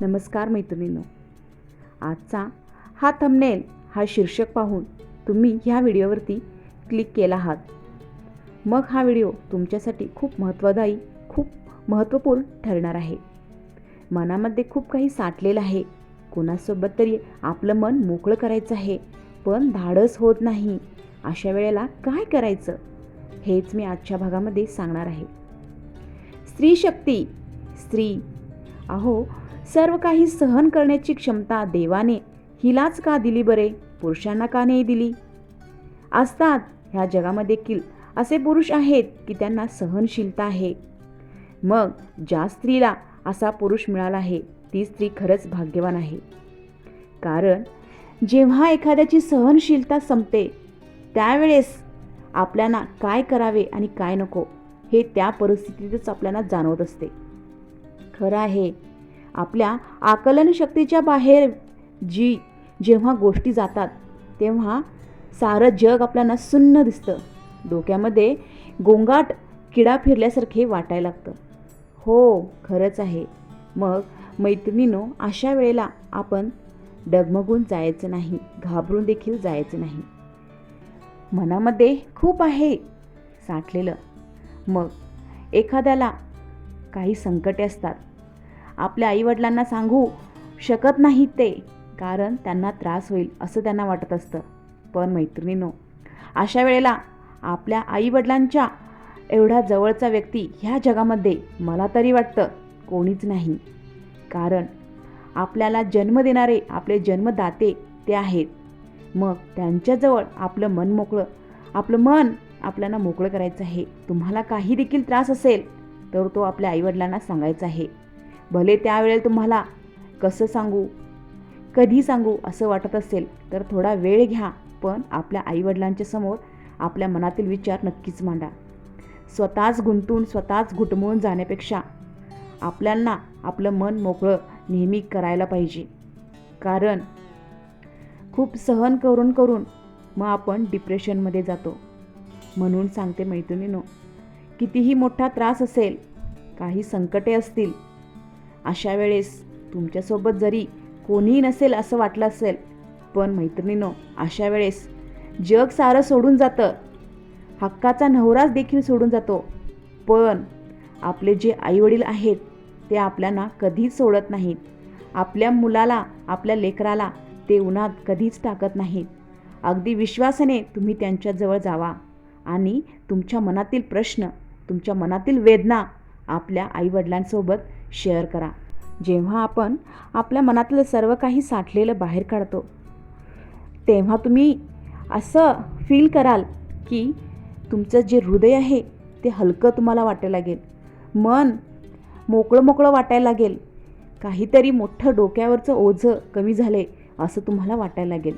नमस्कार मैत्रिणींनो. आजचा हा थंबनेल हा शीर्षक पाहून तुम्ही ह्या व्हिडिओवरती क्लिक केला आहात. मग हा व्हिडिओ तुमच्यासाठी खूप महत्त्वदायी खूप महत्त्वपूर्ण ठरणार आहे. मनामध्ये खूप काही साठलेलं आहे. कोणासोबत तरी आपलं मन मोकळं करायचं आहे पण धाडस होत नाही. अशा वेळेला काय करायचं? हेच मी आजच्या भागामध्ये सांगणार आहे. स्त्री शक्ती स्त्री. अहो सर्व काही सहन करण्याची क्षमता देवाने. हिलाच का दिली बरे? पुरुषांना का नाही दिली? असतात ह्या जगामध्ये देखील असे पुरुष आहेत की त्यांना सहनशीलता आहे. मग ज्या स्त्रीला असा पुरुष मिळाला आहे ती स्त्री खरंच भाग्यवान आहे. कारण जेव्हा एखाद्याची सहनशीलता संपते त्यावेळेस आपल्याला काय करावे आणि काय नको हे त्या परिस्थितीतच आपल्याला जाणवत असते. खरं आहे आपल्या आकलनशक्तीच्या बाहेर जी जेव्हा गोष्टी जातात तेव्हा सारं जग आपल्याला सुन्न दिसतं. डोक्यामध्ये गोंगाट किडा फिरल्यासारखे वाटायला लागतं. हो खरंच आहे. मग मैत्रिणीनो अशा वेळेला आपण डगमगून जायचं नाही घाबरून देखील जायचं नाही. मनामध्ये खूप आहे साठलेलं. मग एखाद्याला काही संकटे असतात आपल्या आईवडिलांना सांगू शकत नाही ते कारण त्यांना त्रास होईल असं त्यांना वाटत असतं. पण मैत्रिणीनो अशा वेळेला आपल्या आईवडिलांच्या एवढा जवळचा व्यक्ती ह्या जगामध्ये मला तरी वाटतं कोणीच नाही. कारण आपल्याला जन्म देणारे आपले जन्मदाते ते आहेत. मग त्यांच्याजवळ आपलं मन मोकळं आपलं मन आपल्याला मोकळं करायचं आहे. तुम्हाला काही देखील त्रास असेल तर तो आपल्या आईवडिलांना सांगायचा आहे. भले त्यावेळेला तुम्हाला कसं सांगू कधी सांगू असं वाटत असेल तर थोडा वेळ घ्या. पण आपल्या आईवडिलांच्या समोर आपल्या मनातील विचार नक्कीच मांडा. स्वतःच गुंतून स्वतःच घुटमळून जाण्यापेक्षा आपल्यांना आपलं मन मोकळं नेहमी करायला पाहिजे. कारण खूप सहन करून करून मग आपण डिप्रेशनमध्ये जातो. म्हणून सांगते मैत्रिणीनो कितीही मोठा त्रास असेल काही संकटे असतील अशा वेळेस तुमच्यासोबत जरी कोणीही नसेल असं वाटलं असेल पण मैत्रिणीनो अशा वेळेस जग सारं सोडून जातं. हक्काचा नवराच देखील सोडून जातो. पण आपले जे आईवडील आहेत ते आपल्याला कधीच सोडत नाहीत. आपल्या मुलाला आपल्या लेकराला ते उन्हात कधीच टाकत नाहीत. अगदी विश्वासाने तुम्ही त्यांच्याजवळ जावा आणि तुमच्या मनातील प्रश्न तुमच्या मनातील वेदना आपल्या आईवडिलांसोबत शेअर करा. जेव्हा आपण आपल्या मनातलं सर्व काही साठलेलं बाहेर काढतो तेव्हा तुम्ही असं फील कराल की तुमचं जे हृदय आहे ते हलकं तुम्हाला वाटायला लागेल. मन मोकळं मोकळं वाटायला लागेल. काहीतरी मोठं डोक्यावरचं ओझं कमी झाले असं तुम्हाला वाटायला लागेल.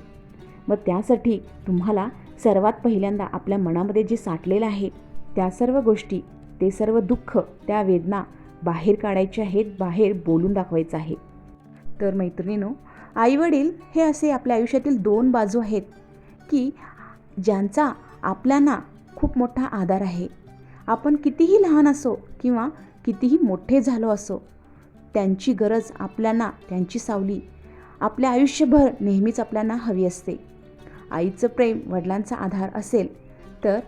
मग त्यासाठी तुम्हाला सर्वात पहिल्यांदा आपल्या मनामध्ये जे साठलेलं आहे त्या सर्व गोष्टी ते सर्व दुःख त्या वेदना बाहेर काढायचे आहेत बाहेर बोलून दाखवायचं आहे. तर मैत्रिणीनो आईवडील हे असे आपल्या आयुष्यातील दोन बाजू आहेत की ज्यांचा आपल्याला खूप मोठा आधार आहे. आपण कितीही लहान असो किंवा कितीही मोठे झालो असो त्यांची गरज आपल्याला त्यांची सावली आपल्या आयुष्यभर नेहमीच आपल्याला हवी असते. आईचं प्रेम वडिलांचा आधार असेल तर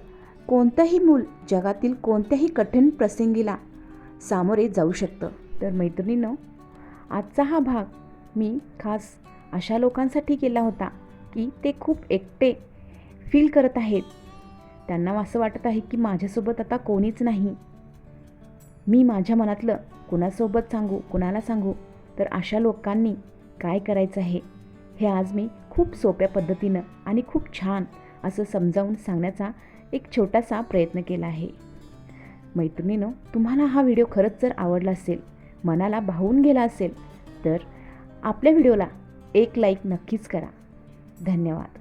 कोणतंही मूल जगातील कोणत्याही कठीण प्रसंगीला सामोरे जाऊ शकतं. तर मैत्रिणीनं आजचा हा भाग मी खास अशा लोकांसाठी केला होता की ते खूप एकटे फील करत आहेत. त्यांना असं वाटत आहे की माझ्यासोबत आता कोणीच नाही. मी माझ्या मनातलं कुणासोबत सांगू कुणाला सांगू तर अशा लोकांनी काय करायचं आहे? हे आज मी खूप सोप्या पद्धतीनं आणि खूप छान असं समजावून सांगण्याचा एक छोटासा प्रयत्न केला आहे. मैत्रिणीनो तुम्हाला हा व्हिडिओ खरंच जर आवडला असेल मनाला भावून गेला असेल तर आपल्या व्हिडिओला एक लाईक नक्कीच करा. धन्यवाद.